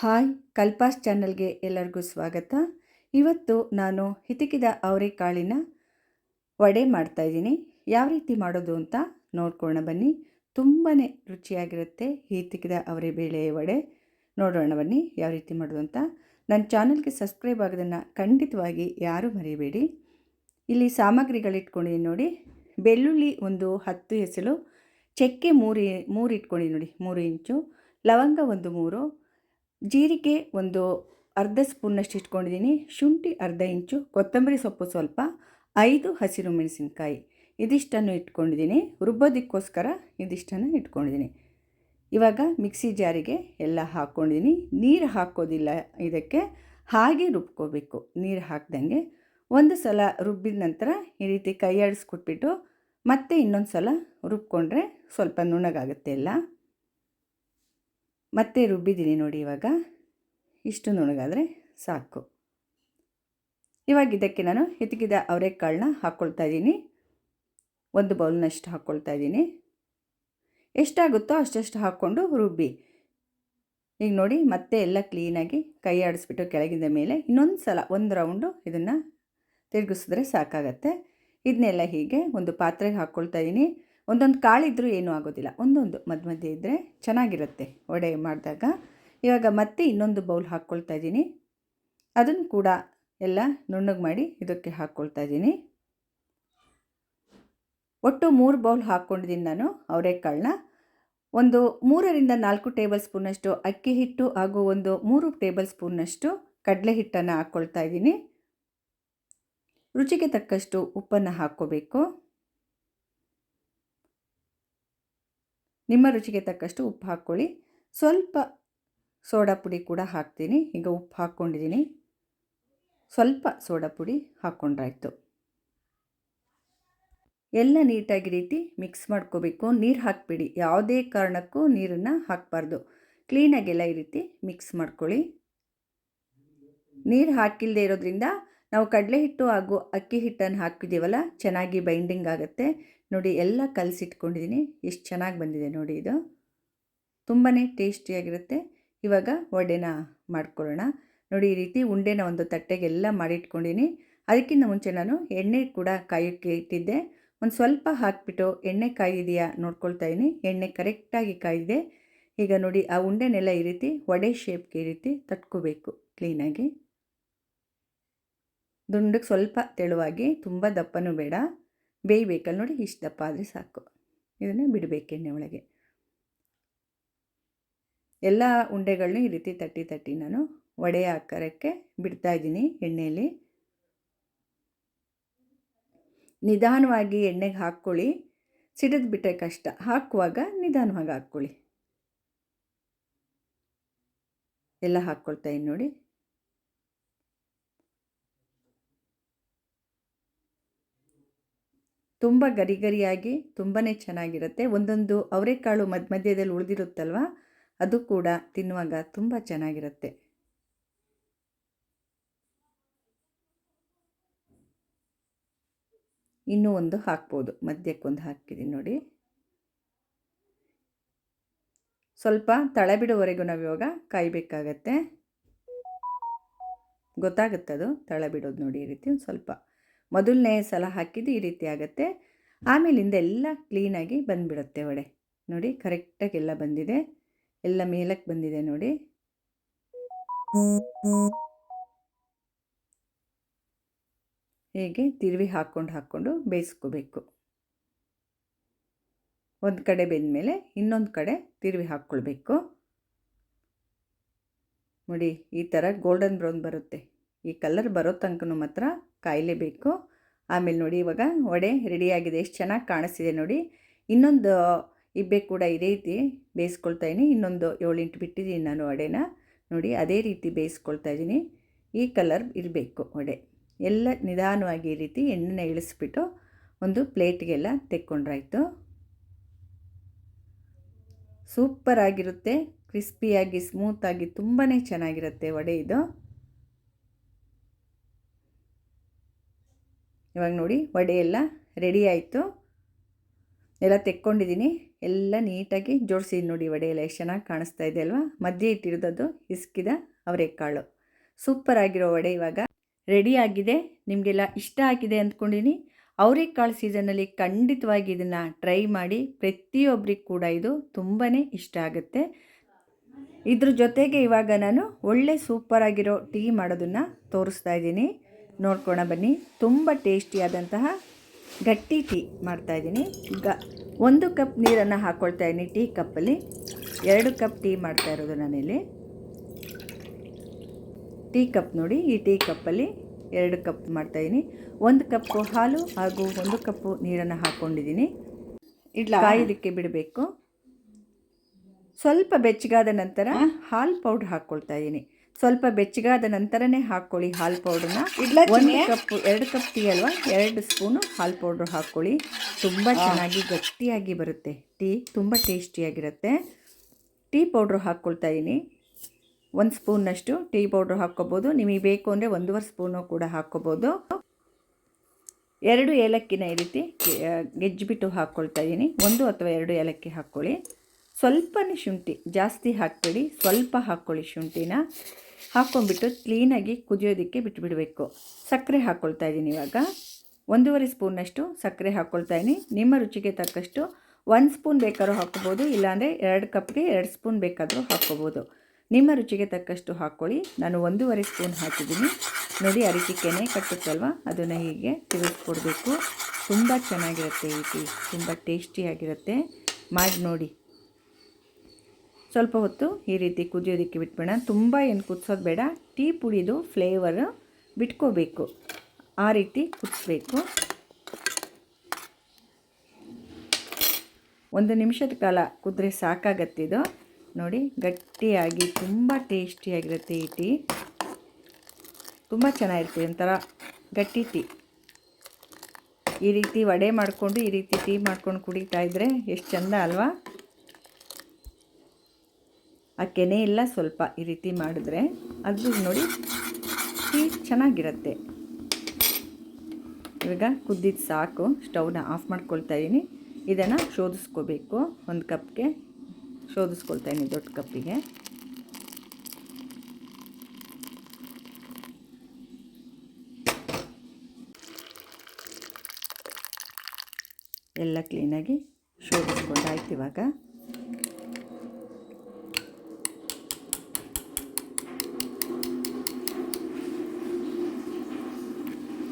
Hi, ಕಲ್ಪಾಸ್ ಚಾನಲ್ಗೆ ಎಲ್ಲರಿಗೂ ಸ್ವಾಗತ. ಇವತ್ತು ನಾನು ಹಿತಕಿದ ಅವರೆಕಾಳಿನ ವಡೆ ಮಾಡ್ತಾಯಿದ್ದೀನಿ ಯಾವ ರೀತಿ ಮಾಡೋದು ಅಂತ ನೋಡ್ಕೊಳ್ಳೋಣ ಬನ್ನಿ. ತುಂಬಾ ರುಚಿಯಾಗಿರುತ್ತೆ ಹಿತಕಿದ ಅವರೆ ಬೇಳೆ ವಡೆ. ನೋಡೋಣ ಬನ್ನಿ ಯಾವ ರೀತಿ ಮಾಡೋದು ಅಂತ. ನನ್ನ ಚಾನಲ್ಗೆ ಸಬ್ಸ್ಕ್ರೈಬ್ ಆಗೋದನ್ನು ಖಂಡಿತವಾಗಿ ಯಾರೂ ಮರೆಯಬೇಡಿ ಇಲ್ಲಿ ಸಾಮಗ್ರಿಗಳಿಟ್ಕೊಂಡಿದ್ದೀನಿ ನೋಡಿ. ಬೆಳ್ಳುಳ್ಳಿ ಒಂದು ಹತ್ತು ಹೆಸಳು ಚಕ್ಕೆ ಮೂರು ಮೂರು ಇಟ್ಕೊಂಡಿದ್ದೀನಿ ನೋಡಿ, ಮೂರು ಇಂಚು, ಲವಂಗ ಒಂದು ಮೂರು ಜೀರಿಗೆ ಒಂದು ಅರ್ಧ ಸ್ಪೂನಷ್ಟು ಇಟ್ಕೊಂಡಿದ್ದೀನಿ. ಶುಂಠಿ ಅರ್ಧ ಇಂಚು, ಕೊತ್ತಂಬರಿ ಸೊಪ್ಪು ಸ್ವಲ್ಪ, ಐದು ಹಸಿರು ಮೆಣಸಿನಕಾಯಿ ಇದಿಷ್ಟನ್ನು ಇಟ್ಕೊಂಡಿದ್ದೀನಿ. ರುಬ್ಬೋದಕ್ಕೋಸ್ಕರ ಇದಿಷ್ಟನ್ನು ಇಟ್ಕೊಂಡಿದ್ದೀನಿ. ಇವಾಗ ಮಿಕ್ಸಿ ಜಾರಿಗೆ ಎಲ್ಲ ಹಾಕ್ಕೊಂಡಿದ್ದೀನಿ. ನೀರು ಹಾಕೋದಿಲ್ಲ ಇದಕ್ಕೆ, ಹಾಗೆ ರುಬ್ಕೋಬೇಕು. ನೀರು ಹಾಕ್ದಂಗೆ ಒಂದು ಸಲ ರುಬ್ಬಿದ ನಂತರ ಈ ರೀತಿ ಕೈ ಆಡಿಸ್ಕೊಟ್ಬಿಟ್ಟು ಮತ್ತೆ ಇನ್ನೊಂದು ಸಲ ರುಬ್ಕೊಂಡ್ರೆ ಸ್ವಲ್ಪ ನುಣಗಾಗುತ್ತೆ ಎಲ್ಲ ಮತ್ತೆ ರುಬ್ಬಿದ್ದೀನಿ ನೋಡಿ ಇವಾಗ. ಇಷ್ಟು ನುಣಗಾದರೆ ಸಾಕು. ಇವಾಗ ಇದಕ್ಕೆ ನಾನು ಹಿತಕಿದ ಅವರೆಕಾಳನ್ನ ಹಾಕ್ಕೊಳ್ತಾ ಇದ್ದೀನಿ. ಒಂದು ಬೌಲ್ನಷ್ಟು ಹಾಕ್ಕೊಳ್ತಾ ಇದ್ದೀನಿ. ಎಷ್ಟಾಗುತ್ತೋ ಅಷ್ಟಷ್ಟು ಹಾಕ್ಕೊಂಡು ರುಬ್ಬಿ. ಈಗ ನೋಡಿ ಮತ್ತೆ ಎಲ್ಲ ಕ್ಲೀನಾಗಿ ಕೈ ಆಡಿಸ್ಬಿಟ್ಟು ಕೆಳಗಿಂದ ಮೇಲೆ ಇನ್ನೊಂದು ಸಲ ಒಂದು ರೌಂಡು ಇದನ್ನು ತಿರುಗಿಸಿದ್ರೆ ಸಾಕಾಗತ್ತೆ. ಇದನ್ನೆಲ್ಲ ಹೀಗೆ ಒಂದು ಪಾತ್ರೆಗೆ ಹಾಕ್ಕೊಳ್ತಾ ಇದ್ದೀನಿ. ಒಂದೊಂದು ಕಾಳಿದ್ರೂ ಏನೂ ಆಗೋದಿಲ್ಲ. ಒಂದೊಂದು ಮಧ್ಯ ಮಧ್ಯೆ ಇದ್ದರೆ ಚೆನ್ನಾಗಿರುತ್ತೆ ವಡೆ ಮಾಡಿದಾಗ. ಇವಾಗ ಮತ್ತೆ ಇನ್ನೊಂದು ಬೌಲ್ ಹಾಕ್ಕೊಳ್ತಾ ಇದ್ದೀನಿ. ಅದನ್ನು ಕೂಡ ಎಲ್ಲ ನುಣ್ಣಗೆ ಮಾಡಿ ಇದಕ್ಕೆ ಹಾಕ್ಕೊಳ್ತಾ ಇದ್ದೀನಿ. ಒಟ್ಟು ಮೂರು ಬೌಲ್ ಹಾಕ್ಕೊಂಡಿದ್ದೀನಿ ನಾನು ಅವರೆಕಾಳನ್ನ. ಒಂದು ಮೂರರಿಂದ ನಾಲ್ಕು ಟೇಬಲ್ ಸ್ಪೂನಷ್ಟು ಅಕ್ಕಿ ಹಿಟ್ಟು ಹಾಗೂ ಒಂದು ಮೂರು ಟೇಬಲ್ ಸ್ಪೂನಷ್ಟು ಕಡಲೆ ಹಿಟ್ಟನ್ನು ಹಾಕ್ಕೊಳ್ತಾ ಇದ್ದೀನಿ. ರುಚಿಗೆ ತಕ್ಕಷ್ಟು ಉಪ್ಪನ್ನು ಹಾಕ್ಕೋಬೇಕು. ನಿಮ್ಮ ರುಚಿಗೆ ತಕ್ಕಷ್ಟು ಉಪ್ಪು ಹಾಕ್ಕೊಳ್ಳಿ. ಸ್ವಲ್ಪ ಸೋಡಾ ಪುಡಿ ಕೂಡ ಹಾಕ್ತೀನಿ. ಈಗ ಉಪ್ಪು ಹಾಕ್ಕೊಂಡಿದ್ದೀನಿ. ಸ್ವಲ್ಪ ಸೋಡಾ ಪುಡಿ ಹಾಕ್ಕೊಂಡ್ರಾಯ್ತು. ಎಲ್ಲ ನೀಟಾಗಿ ರೀತಿ ಮಿಕ್ಸ್ ಮಾಡ್ಕೋಬೇಕು. ನೀರು ಹಾಕಬೇಡಿ. ಯಾವುದೇ ಕಾರಣಕ್ಕೂ ನೀರನ್ನು ಹಾಕಬಾರ್ದು. ಕ್ಲೀನಾಗೆಲ್ಲ ಈ ರೀತಿ ಮಿಕ್ಸ್ ಮಾಡ್ಕೊಳ್ಳಿ. ನೀರು ಹಾಕಿಲ್ಲದೆ ಇರೋದ್ರಿಂದ ನಾವು ಕಡಲೆ ಹಿಟ್ಟು ಹಾಗೂ ಅಕ್ಕಿ ಹಿಟ್ಟನ್ನು ಹಾಕಿದ್ದೀವಲ್ಲ, ಚೆನ್ನಾಗಿ ಬೈಂಡಿಂಗ್ ಆಗುತ್ತೆ. ನೋಡಿ, ಎಲ್ಲ ಕಲಸಿಟ್ಕೊಂಡಿದ್ದೀನಿ. ಎಷ್ಟು ಚೆನ್ನಾಗಿ ಬಂದಿದೆ ನೋಡಿ ಇದು. ತುಂಬಾ ಟೇಸ್ಟಿಯಾಗಿರುತ್ತೆ. ಇವಾಗ ವಡೆನ ಮಾಡ್ಕೊಳ್ಳೋಣ. ನೋಡಿ, ಈ ರೀತಿ ಉಂಡೆನ ಒಂದು ತಟ್ಟೆಗೆಲ್ಲ ಮಾಡಿಟ್ಕೊಂಡಿದ್ದೀನಿ. ಅದಕ್ಕಿಂತ ಮುಂಚೆ ನಾನು ಎಣ್ಣೆ ಕೂಡ ಕಾಯೋಕ್ಕೆ ಇಟ್ಟಿದ್ದೆ. ಒಂದು ಸ್ವಲ್ಪ ಹಾಕಿಬಿಟ್ಟು ಎಣ್ಣೆ ಕಾಯಿದೆಯಾ ನೋಡ್ಕೊಳ್ತಾ ಇದ್ದೀನಿ ಎಣ್ಣೆ ಕರೆಕ್ಟಾಗಿ ಕಾಯಿದೆ ಈಗ ನೋಡಿ, ಆ ಉಂಡೆನೆಲ್ಲ ಈ ರೀತಿ ವಡೆ ಶೇಪ್ಗೆ ಈ ರೀತಿ ತಟ್ಕೋಬೇಕು ಕ್ಲೀನಾಗಿ ದುಂಡಕ್ಕೆ ಸ್ವಲ್ಪ ತೆಳುವಾಗಿ ತುಂಬ ದಪ್ಪನೂ ಬೇಡ. ಬೇಯಬೇಕಲ್ಲ ನೋಡಿ ಇಷ್ಟು ದಪ್ಪ ಆದರೆ ಸಾಕು. ಇದನ್ನು ಬಿಡಬೇಕು ಎಣ್ಣೆ ಒಳಗೆ. ಎಲ್ಲ ಉಂಡೆಗಳನ್ನೂ ಈ ರೀತಿ ತಟ್ಟಿ ತಟ್ಟಿ ನಾನು ವಡೆ ಆಕಾರಕ್ಕೆ ಬಿಡ್ತಾ ಇದ್ದೀನಿ ಎಣ್ಣೆಯಲ್ಲಿ ನಿಧಾನವಾಗಿ ಎಣ್ಣೆಗೆ ಹಾಕ್ಕೊಳ್ಳಿ. ಸಿಡಿದು ಬಿಟ್ಟರೆ ಕಷ್ಟ. ಹಾಕುವಾಗ ನಿಧಾನವಾಗಿ ಹಾಕ್ಕೊಳ್ಳಿ. ಎಲ್ಲ ಹಾಕ್ಕೊಳ್ತಾ ಇದ್ದೀನಿ ನೋಡಿ. ತುಂಬ ಗರಿ ಗರಿಯಾಗಿ ತುಂಬಾ ಚೆನ್ನಾಗಿರುತ್ತೆ. ಒಂದೊಂದು ಅವರೆಕಾಳು ಮಧ್ಯ ಮಧ್ಯದಲ್ಲಿ ಉಳಿದಿರುತ್ತಲ್ವ, ಅದು ಕೂಡ ತಿನ್ನುವಾಗ ತುಂಬ ಚೆನ್ನಾಗಿರುತ್ತೆ. ಇನ್ನೂ ಒಂದು ಹಾಕ್ಬೋದು. ಮಧ್ಯಕ್ಕೊಂದು ಹಾಕಿದ್ದೀನಿ ನೋಡಿ. ಸ್ವಲ್ಪ ತಳ ಬಿಡುವವರೆಗೂ ನಾವು ಇವಾಗ ಕಾಯಬೇಕಾಗತ್ತೆ. ಗೊತ್ತಾಗುತ್ತದು ತಳ ಬಿಡೋದು ನೋಡಿ ಈ ರೀತಿ ಒಂದು ಸ್ವಲ್ಪ. ಮೊದಲನೇ ಸಲ ಹಾಕಿದ್ದು ಈ ರೀತಿ ಆಗುತ್ತೆ. ಆಮೇಲಿಂದ ಎಲ್ಲ ಕ್ಲೀನಾಗಿ ಬಂದುಬಿಡುತ್ತೆ ವಡೆ. ನೋಡಿ ಕರೆಕ್ಟಾಗಿ ಎಲ್ಲ ಬಂದಿದೆ. ಎಲ್ಲ ಮೇಲಕ್ಕೆ ಬಂದಿದೆ ನೋಡಿ. ಹೀಗೆ? ತಿರುವಿ ಹಾಕ್ಕೊಂಡು ಹಾಕ್ಕೊಂಡು ಬೇಯಿಸ್ಕೋಬೇಕು. ಒಂದು ಕಡೆ ಬೆಂದ ಮೇಲೆ ಇನ್ನೊಂದು ಕಡೆ ತಿರುವಿ ಹಾಕ್ಕೊಳ್ಬೇಕು. ನೋಡಿ, ಈ ಥರ ಗೋಲ್ಡನ್ ಬ್ರೌನ್ ಬರುತ್ತೆ. ಈ ಕಲರ್ ಬರೋ ತನಕ ಮಾತ್ರ ಕಾಯಲೇಬೇಕು. ಆಮೇಲೆ ನೋಡಿ ಇವಾಗ ವಡೆ ರೆಡಿಯಾಗಿದೆ ಎಷ್ಟು ಚೆನ್ನಾಗಿ ಕಾಣಿಸ್ತಿದೆ ನೋಡಿ. ಇನ್ನೊಂದು ಇಬ್ಬೆ ಕೂಡ ಇದೇ ರೀತಿ ಬೇಯಿಸ್ಕೊಳ್ತಾ ಇದ್ದೀನಿ ಇನ್ನೊಂದು ಏಳು ಇಂಟು ಬಿಟ್ಟಿದ್ದೀನಿ ನಾನು ವಡೆನ. ನೋಡಿ ಅದೇ ರೀತಿ ಬೇಯಿಸ್ಕೊಳ್ತಾ ಇದ್ದೀನಿ ಈ ಕಲರ್ ಇರಬೇಕು ವಡೆ. ಎಲ್ಲ ನಿಧಾನವಾಗಿ ಈ ರೀತಿ ಎಣ್ಣೆನ ಇಳಿಸ್ಬಿಟ್ಟು ಒಂದು ಪ್ಲೇಟ್ಗೆಲ್ಲ ತೆಕ್ಕೊಂಡ್ರಾಯ್ತು. ಸೂಪರಾಗಿರುತ್ತೆ. ಕ್ರಿಸ್ಪಿಯಾಗಿ, ಸ್ಮೂತಾಗಿ ತುಂಬಾ ಚೆನ್ನಾಗಿರುತ್ತೆ ವಡೆ ಇದು. ಇವಾಗ ನೋಡಿ ವಡೆ ಎಲ್ಲ ರೆಡಿ ಆಯಿತು. ಎಲ್ಲ ತೆಕ್ಕೊಂಡಿದ್ದೀನಿ. ಎಲ್ಲ ನೀಟಾಗಿ ಜೋಡಿಸಿ ನೋಡಿ ವಡೆ ಎಲ್ಲ ಎಷ್ಟು ಚೆನ್ನಾಗಿ ಕಾಣಿಸ್ತಾ ಇದೆ ಅಲ್ವಾ? ಮಧ್ಯೆ ಇಟ್ಟಿರೋದದ್ದು ಹಿಸ್ಕಿದ ಅವರೆಕಾಳು. ಸೂಪರ್ ಆಗಿರೋ ವಡೆ ಇವಾಗ. ರೆಡಿ ಆಗಿದೆ. ನಿಮಗೆಲ್ಲ ಇಷ್ಟ ಆಗಿದೆ ಅಂದ್ಕೊಂಡಿನಿ. ಅವರೆಕಾಳು ಸೀಸನಲ್ಲಿ ಖಂಡಿತವಾಗಿ ಇದನ್ನು ಟ್ರೈ ಮಾಡಿ. ಪ್ರತಿಯೊಬ್ಬರಿಗೆ ಕೂಡ ಇದು ತುಂಬಾ ಇಷ್ಟ ಆಗುತ್ತೆ. ಇದ್ರ ಜೊತೆಗೆ ಇವಾಗ ನಾನು ಒಳ್ಳೆ ಸೂಪರ್ ಆಗಿರೋ ಟೀ ಮಾಡೋದನ್ನು ತೋರಿಸ್ತಾ ಇದ್ದೀನಿ. ನೋಡ್ಕೊಳ ಬನ್ನಿ. ತುಂಬ ಟೇಸ್ಟಿಯಾದಂತಹ ಗಟ್ಟಿ ಟೀ ಮಾಡ್ತಾಯಿದ್ದೀನಿ ಗ ಒಂದು ಕಪ್ ನೀರನ್ನು ಹಾಕ್ಕೊಳ್ತಾ ಇದ್ದೀನಿ ಟೀ ಕಪ್ಪಲ್ಲಿ. ಎರಡು ಕಪ್ ಟೀ ಮಾಡ್ತಾ ಇರೋದು ನಾನಿಲ್ಲಿ. ಟೀ ಕಪ್ ನೋಡಿ ಈ ಟೀ ಕಪ್ಪಲ್ಲಿ ಎರಡು ಕಪ್ ಮಾಡ್ತಾಯಿದ್ದೀನಿ ಒಂದು ಕಪ್ಪು ಹಾಲು ಹಾಗೂ ಒಂದು ಕಪ್ಪು ನೀರನ್ನು ಹಾಕ್ಕೊಂಡಿದ್ದೀನಿ ಇಡ್ಲ? ಕಾಯೋದಕ್ಕೆ ಬಿಡಬೇಕು. ಸ್ವಲ್ಪ ಬೆಚ್ಚಗಾದ ನಂತರ ಹಾಲು ಪೌಡ್ರ್ ಹಾಕ್ಕೊಳ್ತಾ ಇದ್ದೀನಿ. ಸ್ವಲ್ಪ ಬೆಚ್ಚಗಾದ ನಂತರನೇ ಹಾಕ್ಕೊಳ್ಳಿ ಹಾಲು ಪೌಡ್ರನ್ನ ಒಂದು ಕಪ್ ಎರಡು ಕಪ್ ಟೀ ಅಲ್ವಾ? ಎರಡು ಸ್ಪೂನು ಹಾಲು ಪೌಡ್ರ್ ಹಾಕ್ಕೊಳ್ಳಿ. ತುಂಬ ಚೆನ್ನಾಗಿ ಗಟ್ಟಿಯಾಗಿ ಬರುತ್ತೆ ಟೀ. ತುಂಬ ಟೇಸ್ಟಿಯಾಗಿರುತ್ತೆ. ಟೀ ಪೌಡ್ರ್ ಹಾಕ್ಕೊಳ್ತಾ ಇದ್ದೀನಿ ಒಂದು ಸ್ಪೂನಷ್ಟು ಟೀ ಪೌಡ್ರ್ ಹಾಕ್ಕೋಬೋದು. ನಿಮಗೆ ಬೇಕು ಅಂದರೆ ಒಂದೂವರೆ ಸ್ಪೂನು ಕೂಡ ಹಾಕ್ಕೋಬೋದು. ಎರಡು ಏಲಕ್ಕಿನ ಈ ರೀತಿ ಗೆಜ್ಜಿಬಿಟ್ಟು ಹಾಕ್ಕೊಳ್ತಾ ಇದ್ದೀನಿ ಒಂದು ಅಥವಾ ಎರಡು ಏಲಕ್ಕಿ ಹಾಕ್ಕೊಳ್ಳಿ. ಸ್ವಲ್ಪನೇ ಶುಂಠಿ, ಜಾಸ್ತಿ ಹಾಕಬೇಡಿ, ಸ್ವಲ್ಪ ಹಾಕ್ಕೊಳ್ಳಿ ಶುಂಠಿನ. ಹಾಕ್ಕೊಂಡ್ಬಿಟ್ಟು ಕ್ಲೀನಾಗಿ ಕುದಿಯೋದಕ್ಕೆ ಬಿಟ್ಬಿಡಬೇಕು. ಸಕ್ಕರೆ ಹಾಕ್ಕೊಳ್ತಾ ಇದ್ದೀನಿ ಇವಾಗ. ಒಂದೂವರೆ ಸ್ಪೂನಷ್ಟು ಸಕ್ಕರೆ ಹಾಕ್ಕೊಳ್ತಾ ಇದ್ದೀನಿ. ನಿಮ್ಮ ರುಚಿಗೆ ತಕ್ಕಷ್ಟು ಒಂದು ಸ್ಪೂನ್ ಬೇಕಾದ್ರೂ ಹಾಕ್ಕೋಬೋದು, ಇಲ್ಲಾಂದರೆ ಎರಡು ಕಪ್ಗೆ ಎರಡು ಸ್ಪೂನ್ ಬೇಕಾದರೂ ಹಾಕ್ಕೋಬೋದು. ನಿಮ್ಮ ರುಚಿಗೆ ತಕ್ಕಷ್ಟು ಹಾಕ್ಕೊಳ್ಳಿ. ನಾನು ಒಂದೂವರೆ ಸ್ಪೂನ್ ಹಾಕಿದ್ದೀನಿ. ನೋಡಿ ರೀತಿ ಕೆನೆ ಕಟ್ಟುತ್ತಲ್ವ? ಅದನ್ನು ಹೀಗೆ ತಿರುಗಿಸ್ಕೊಡ್ಬೇಕು. ತುಂಬ ಚೆನ್ನಾಗಿರುತ್ತೆ ಈ ಟೀ ತುಂಬ ಟೇಸ್ಟಿಯಾಗಿರುತ್ತೆ. ಮಾಡಿ ನೋಡಿ. ಸ್ವಲ್ಪ ಹೊತ್ತು ಈ ರೀತಿ ಕುದಿಯೋದಕ್ಕೆ ಬಿಟ್ಬೇಡ ತುಂಬ ಏನು ಕುದಿಸೋದು ಬೇಡ. ಟೀ ಪುಡಿದು ಫ್ಲೇವರ್ ಬಿಟ್ಕೋಬೇಕು. ಆ ರೀತಿ ಕುದಿಸ್ಬೇಕು. ಒಂದು ನಿಮಿಷದ ಕಾಲ ಕುದ್ರೆ ಸಾಕಾಗತ್ತಿದು ನೋಡಿ, ಗಟ್ಟಿಯಾಗಿ, ತುಂಬ ಟೇಸ್ಟಿಯಾಗಿರುತ್ತೆ ಈ ಟೀ. ತುಂಬ ಚೆನ್ನಾಗಿರುತ್ತೆ ಒಂಥರ ಗಟ್ಟಿ ಟೀ. ಈ ರೀತಿ ವಡೆ ಮಾಡಿಕೊಂಡು, ಈ ರೀತಿ ಟೀ ಮಾಡ್ಕೊಂಡು ಕುಡಿತಾ ಇದ್ದರೆ ಎಷ್ಟು ಚೆಂದ ಅಲ್ವಾ? ಆ ಕೆನೆ ಎಲ್ಲ ಸ್ವಲ್ಪ ಈ ರೀತಿ ಮಾಡಿದ್ರೆ ಅದು ನೋಡಿ ಟೀ ಚೆನ್ನಾಗಿರುತ್ತೆ. ಇವಾಗ ಕುದ್ದಿದ್ದು ಸಾಕು, ಸ್ಟವ್ನ ಆಫ್ ಮಾಡ್ಕೊಳ್ತಾ ಇದ್ದೀನಿ ಇದನ್ನು ಶೋಧಿಸ್ಕೋಬೇಕು, ಒಂದು ಕಪ್ಗೆ ಶೋಧಿಸ್ಕೊಳ್ತಾ ಇದ್ದೀನಿ ದೊಡ್ಡ ಕಪ್ಪಿಗೆ. ಎಲ್ಲ ಕ್ಲೀನಾಗಿ ಶೋಧಿಸ್ಕೊಂಡಾಯ್ತು ಇವಾಗ.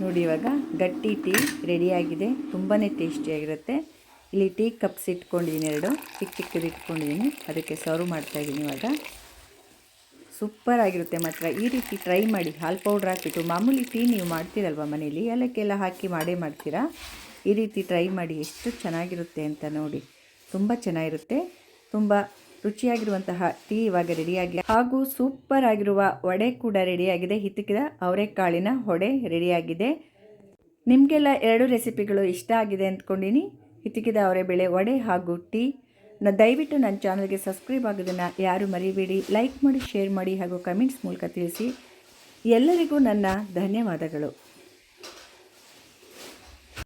ನೋಡಿ ಇವಾಗ ಗಟ್ಟಿ ಟೀ ರೆಡಿಯಾಗಿದೆ. ತುಂಬಾ ಟೇಸ್ಟಿಯಾಗಿರುತ್ತೆ. ಇಲ್ಲಿ ಟೀ ಕಪ್ಸ್ ಇಟ್ಕೊಂಡಿದ್ದೀನಿ ಎರಡು. ಚಿಕ್ಕ ಚಿಕ್ಕದು ಇಟ್ಕೊಂಡಿದ್ದೀನಿ. ಅದಕ್ಕೆ ಸರ್ವ್ ಮಾಡ್ತಾಯಿದ್ದೀನಿ ಇವಾಗ. ಸೂಪರ್ ಆಗಿರುತ್ತೆ ಮಾತ್ರ. ಈ ರೀತಿ ಟ್ರೈ ಮಾಡಿ. ಹಾಲು ಪೌಡ್ರ್ ಹಾಕಿಬಿಟ್ಟು. ಮಾಮೂಲಿ ಟೀ ನೀವು ಮಾಡ್ತೀರಲ್ವ ಮನೇಲಿ? ಎಲ್ಲಕ್ಕೆಲ್ಲ ಹಾಕಿ ಮಾಡೇ ಮಾಡ್ತೀರಾ? ಈ ರೀತಿ ಟ್ರೈ ಮಾಡಿ. ಎಷ್ಟು ಚೆನ್ನಾಗಿರುತ್ತೆ ಅಂತ ನೋಡಿ. ತುಂಬ ಚೆನ್ನಾಗಿರುತ್ತೆ. ತುಂಬ ರುಚಿಯಾಗಿರುವಂತಹ ಟೀ ಇವಾಗ ರೆಡಿಯಾಗಿದೆ ಹಾಗೂ ಸೂಪರ್ ಆಗಿರುವ ವಡೆ ಕೂಡ ರೆಡಿಯಾಗಿದೆ ಹಿತಕಿದ ಅವರೆಕಾಳಿನ ಹೊಡೆ ರೆಡಿಯಾಗಿದೆ ನಿಮಗೆಲ್ಲ ಎರಡು ರೆಸಿಪಿಗಳು ಇಷ್ಟ ಆಗಿದೆ ಅಂದ್ಕೊಂಡಿನಿ. ಹಿತಕಿದ ಅವರೆ ಬೆಳೆ ವಡೆ ಹಾಗೂ ಟೀ. ನ ದಯವಿಟ್ಟು ನನ್ನ ಚಾನಲ್ಗೆ ಸಬ್ಸ್ಕ್ರೈಬ್ ಆಗೋದನ್ನು ಯಾರು ಮರಿಬೇಡಿ. ಲೈಕ್ ಮಾಡಿ ಶೇರ್ ಮಾಡಿ ಹಾಗೂ ಕಮೆಂಟ್ಸ್ ಮೂಲಕ ತಿಳಿಸಿ. ಎಲ್ಲರಿಗೂ ನನ್ನ ಧನ್ಯವಾದಗಳು.